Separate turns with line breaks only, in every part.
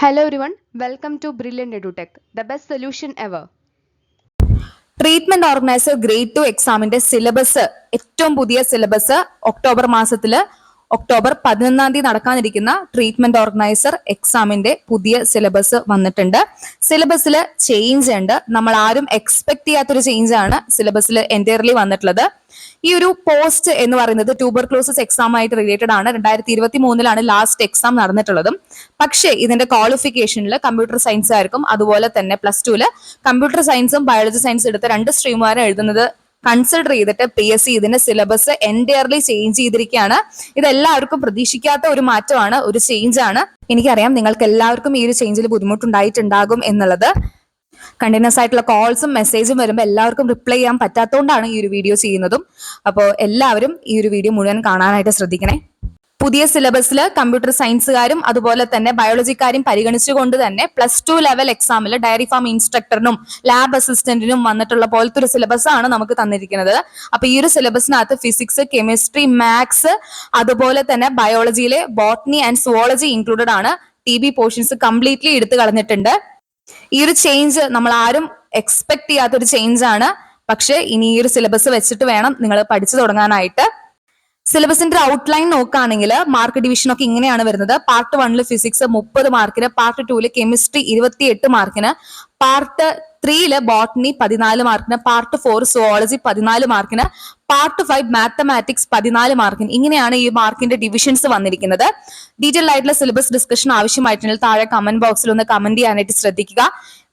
Hello everyone welcome to brilliant edutech the best solution ever
treatment organiser grade two എക്സാമിന്റെ syllabus ഏറ്റവും പുതിയ syllabus October മാസത്തിൽ October പതിനൊന്നാം തീയതി നടക്കാനിരിക്കുന്ന ട്രീറ്റ്മെന്റ് ഓർഗനൈസർ എക്സാമിന്റെ പുതിയ സിലബസ് വന്നിട്ടുണ്ട്. സിലബസിൽ ചേഞ്ച് ഉണ്ട്. നമ്മൾ ആരും എക്സ്പെക്ട് ചെയ്യാത്തൊരു ചേഞ്ച് ആണ് സിലബസിൽ എന്റയർലി വന്നിട്ടുള്ളത്. ഈ ഒരു പോസ്റ്റ് എന്ന് പറയുന്നത് ട്യൂബർ ക്ലോസസ് എക്സാം ആയിട്ട് റിലേറ്റഡ് ആണ്. രണ്ടായിരത്തി ഇരുപത്തി മൂന്നിലാണ് ലാസ്റ്റ് എക്സാം നടന്നിട്ടുള്ളതും. പക്ഷേ ഇതിന്റെ ക്വാളിഫിക്കേഷനിൽ കമ്പ്യൂട്ടർ സയൻസ് ആയിരിക്കും. അതുപോലെ തന്നെ പ്ലസ് ടുവിൽ കമ്പ്യൂട്ടർ സയൻസും ബയോളജി സയൻസും എടുത്ത രണ്ട് സ്ട്രീമുകാരും എഴുതുന്നത് കൺസിഡർ ചെയ്തിട്ട് പി എസ് സി ഇതിന്റെ സിലബസ് എന്റയർലി ചേഞ്ച് ചെയ്തിരിക്കുകയാണ്. ഇതെല്ലാവർക്കും പ്രതീക്ഷിക്കാത്ത ഒരു മാറ്റമാണ് ഒരു ചേഞ്ച് ആണ്. എനിക്കറിയാം നിങ്ങൾക്ക് എല്ലാവർക്കും ഈ ഒരു ചേഞ്ചിൽ ബുദ്ധിമുട്ടുണ്ടായിട്ടുണ്ടാകും എന്നുള്ളത്. കണ്ടിന്യൂസ് ആയിട്ടുള്ള കോൾസും മെസ്സേജും വരുമ്പോൾ എല്ലാവർക്കും റിപ്ലൈ ചെയ്യാൻ പറ്റാത്തതുകൊണ്ടാണ് ഈ ഒരു വീഡിയോ ചെയ്യുന്നതും. അപ്പോൾ എല്ലാവരും ഈ ഒരു വീഡിയോ മുഴുവൻ കാണാനായിട്ട് ശ്രദ്ധിക്കണേ. പുതിയ സിലബസിൽ കമ്പ്യൂട്ടർ സയൻസുകാരും അതുപോലെ തന്നെ ബയോളജിക്കാരും പരിഗണിച്ചുകൊണ്ട് തന്നെ പ്ലസ് ടു ലെവൽ എക്സാമിൽ ഡയറി ഫാം ഇൻസ്ട്രക്ടറിനും ലാബ് അസിസ്റ്റന്റിനും വന്നിട്ടുള്ള പോലത്തെ ഒരു സിലബസ് ആണ് നമുക്ക് തന്നിരിക്കുന്നത്. അപ്പൊ ഈ ഒരു സിലബസിനകത്ത് ഫിസിക്സ് കെമിസ്ട്രി മാത്സ് അതുപോലെ തന്നെ ബയോളജിയിലെ ബോട്ടണി ആൻഡ് സുവോളജി ഇൻക്ലൂഡഡ് ആണ്. ടി ബി പോർഷൻസ് കംപ്ലീറ്റ്ലി എടുത്തു കളഞ്ഞിട്ടുണ്ട്. ഈ ഒരു ചേഞ്ച് നമ്മൾ ആരും എക്സ്പെക്ട് ചെയ്യാത്തൊരു ചേഞ്ച് ആണ്. പക്ഷെ ഇനി ഈ ഒരു സിലബസ് വെച്ചിട്ട് വേണം നിങ്ങൾ പഠിച്ചു തുടങ്ങാനായിട്ട്. സിലബസിന്റെ ഔട്ട്ലൈൻ നോക്കുകയാണെങ്കിൽ മാർക്ക് ഡിവിഷൻ ഒക്കെ ഇങ്ങനെയാണ് വരുന്നത്. പാർട്ട് വണ്ണിൽ ഫിസിക്സ് മുപ്പത് മാർക്കിന് പാർട്ട് ടൂൽ കെമിസ്ട്രി ഇരുപത്തിയെട്ട് മാർക്കിന് പാർട്ട് ത്രീയിൽ ബോട്ടണി പതിനാല് മാർക്കിന് പാർട്ട് ഫോർ സുവോളജി പതിനാല് മാർക്കിന് പാർട്ട് ഫൈവ് മാത്തമാറ്റിക്സ് പതിനാല് മാർക്കിന് ഇങ്ങനെയാണ് ഈ മാർക്കിന്റെ ഡിവിഷൻസ് വന്നിരിക്കുന്നത്. ഡീറ്റെയിൽഡ് ആയിട്ടുള്ള സിലബസ് ഡിസ്കഷൻ ആവശ്യമായിട്ടുണ്ടെങ്കിൽ താഴെ കമന്റ് ബോക്സിൽ ഒന്ന് കമന്റ് ചെയ്യാനായിട്ട് ശ്രദ്ധിക്കുക.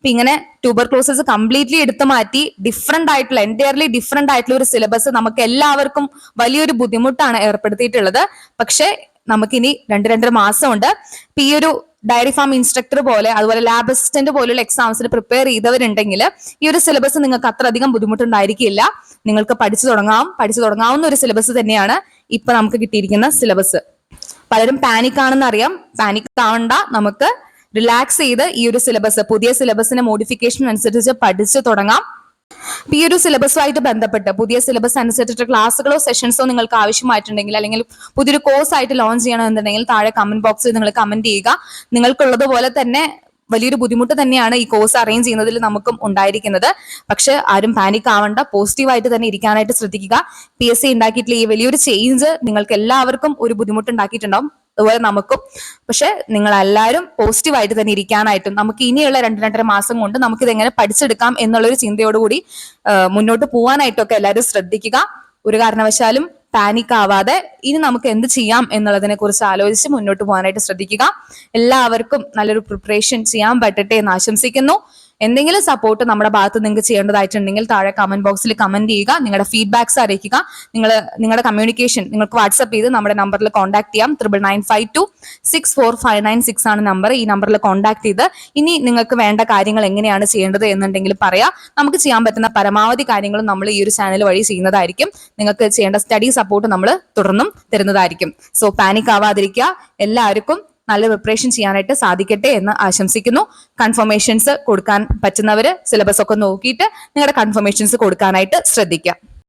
അപ്പൊ ഇങ്ങനെ ട്യൂബർ ക്ലോസസ് കംപ്ലീറ്റ്ലി എടുത്തു മാറ്റി ഡിഫറെന്റ് ആയിട്ടുള്ള എന്റയർലി ഡിഫറെന്റ് ആയിട്ടുള്ള ഒരു സിലബസ് നമുക്ക് എല്ലാവർക്കും വലിയൊരു ബുദ്ധിമുട്ടാണ് ഏർപ്പെടുത്തിയിട്ടുള്ളത്. പക്ഷേ നമുക്കിനി രണ്ട് രണ്ടര മാസമുണ്ട്. ഇപ്പൊ ഈ ഒരു ഡയറി ഫാം ഇൻസ്ട്രക്ടർ പോലെ അതുപോലെ ലാബ് അസിസ്റ്റന്റ് പോലുള്ള എക്സാംസിന് പ്രിപ്പയർ ചെയ്തവരുണ്ടെങ്കിൽ ഈ ഒരു സിലബസ് നിങ്ങൾക്ക് അത്ര അധികം ബുദ്ധിമുട്ടുണ്ടായിരിക്കില്ല. നിങ്ങൾക്ക് പഠിച്ചു തുടങ്ങാം. പഠിച്ചു തുടങ്ങാവുന്ന ഒരു സിലബസ് തന്നെയാണ് ഇപ്പൊ നമുക്ക് കിട്ടിയിരിക്കുന്ന സിലബസ് പലരും പാനിക് ആണെന്ന് അറിയാം. പാനിക് ആവണ്ട നമുക്ക്. റിലാക്സ് ചെയ്ത് ഈ ഒരു സിലബസ് പുതിയ സിലബസിന് മോഡിഫിക്കേഷൻ അനുസരിച്ച് പഠിച്ചു തുടങ്ങാം. ഈ ഒരു സിലബസുമായിട്ട് ബന്ധപ്പെട്ട് പുതിയ സിലബസ് അനുസരിച്ചിട്ട് ക്ലാസ്സുകളോ സെഷൻസോ നിങ്ങൾക്ക് ആവശ്യമായിട്ടുണ്ടെങ്കിൽ അല്ലെങ്കിൽ പുതിയൊരു കോഴ്സ് ആയിട്ട് ലോഞ്ച് ചെയ്യണമെന്നുണ്ടെങ്കിൽ താഴെ കമന്റ് ബോക്സിൽ നിങ്ങൾ കമന്റ് ചെയ്യുക. നിങ്ങൾക്കുള്ളതുപോലെ തന്നെ വലിയൊരു ബുദ്ധിമുട്ട് തന്നെയാണ് ഈ കോഴ്സ് അറേഞ്ച് ചെയ്യുന്നതിൽ നമുക്കും ഉണ്ടായിരിക്കുന്നത്. പക്ഷെ ആരും പാനിക് ആവണ്ട പോസിറ്റീവായിട്ട് തന്നെ ഇരിക്കാനായിട്ട് ശ്രദ്ധിക്കുക. പി എസ് സി ഉണ്ടാക്കിയിട്ടുള്ള ഈ വലിയൊരു ചേഞ്ച് നിങ്ങൾക്ക് എല്ലാവർക്കും ഒരു ബുദ്ധിമുട്ട് ഉണ്ടാക്കിയിട്ടുണ്ടാവും. അതുപോലെ നമുക്കും. പക്ഷെ നിങ്ങൾ എല്ലാവരും പോസിറ്റീവായിട്ട് തന്നെ ഇരിക്കാനായിട്ടും നമുക്ക് ഇനിയുള്ള രണ്ട് രണ്ടര മാസം കൊണ്ട് നമുക്ക് ഇതെങ്ങനെ പഠിച്ചെടുക്കാം എന്നുള്ളൊരു ചിന്തയോടുകൂടി മുന്നോട്ട് പോകാനായിട്ടൊക്കെ എല്ലാവരും ശ്രദ്ധിക്കുക. ഒരു കാരണവശാലും പാനിക് ആവാതെ ഇനി നമുക്ക് എന്ത് ചെയ്യാം എന്നുള്ളതിനെ കുറിച്ച് ആലോചിച്ച് മുന്നോട്ട് പോകാനായിട്ട് ശ്രദ്ധിക്കുക. എല്ലാവർക്കും നല്ലൊരു പ്രിപ്പറേഷൻ ചെയ്യാൻ പറ്റട്ടെ എന്ന് ആശംസിക്കുന്നു. എന്തെങ്കിലും സപ്പോർട്ട് നമ്മുടെ ഭാഗത്ത് നിങ്ങൾക്ക് ചെയ്യേണ്ടതായിട്ടുണ്ടെങ്കിൽ താഴെ കമന്റ് ബോക്സിൽ കമന്റ് ചെയ്യുക നിങ്ങളുടെ ഫീഡ്ബാക്സ് അറിയിക്കുക. നിങ്ങൾ നിങ്ങളുടെ കമ്മ്യൂണിക്കേഷൻ നിങ്ങൾക്ക് വാട്സ്ആപ്പ് ചെയ്ത് നമ്മുടെ നമ്പറിൽ കോൺടാക്ട് ചെയ്യാം. Triple nine five two six four five nine six ആണ് നമ്പർ ഈ നമ്പറിൽ കോൺടാക്ട് ചെയ്ത് ഇനി നിങ്ങൾക്ക് വേണ്ട കാര്യങ്ങൾ എങ്ങനെയാണ് ചെയ്യേണ്ടത് എന്നുണ്ടെങ്കിൽ പറയാം. നമുക്ക് ചെയ്യാൻ പറ്റുന്ന പരമാവധി കാര്യങ്ങളും നമ്മൾ ഈ ഒരു ചാനൽ വഴി ചെയ്യുന്നതായിരിക്കും. നിങ്ങൾക്ക് ചെയ്യേണ്ട സ്റ്റഡി സപ്പോർട്ട് നമ്മൾ തുടർന്നും തരുന്നതായിരിക്കും. സോ പാനിക് ആവാതിരിക്കുക. എല്ലാവർക്കും നല്ല പ്രിപ്പറേഷൻ ചെയ്യാനായിട്ട് സാധിക്കട്ടെ എന്ന് ആശംസിക്കുന്നു. കൺഫർമേഷൻസ് കൊടുക്കാൻ പറ്റുന്നവര് സിലബസ് ഒക്കെ നോക്കിയിട്ട് നിങ്ങളുടെ കൺഫർമേഷൻസ് കൊടുക്കാനായിട്ട് ശ്രദ്ധിക്കാം.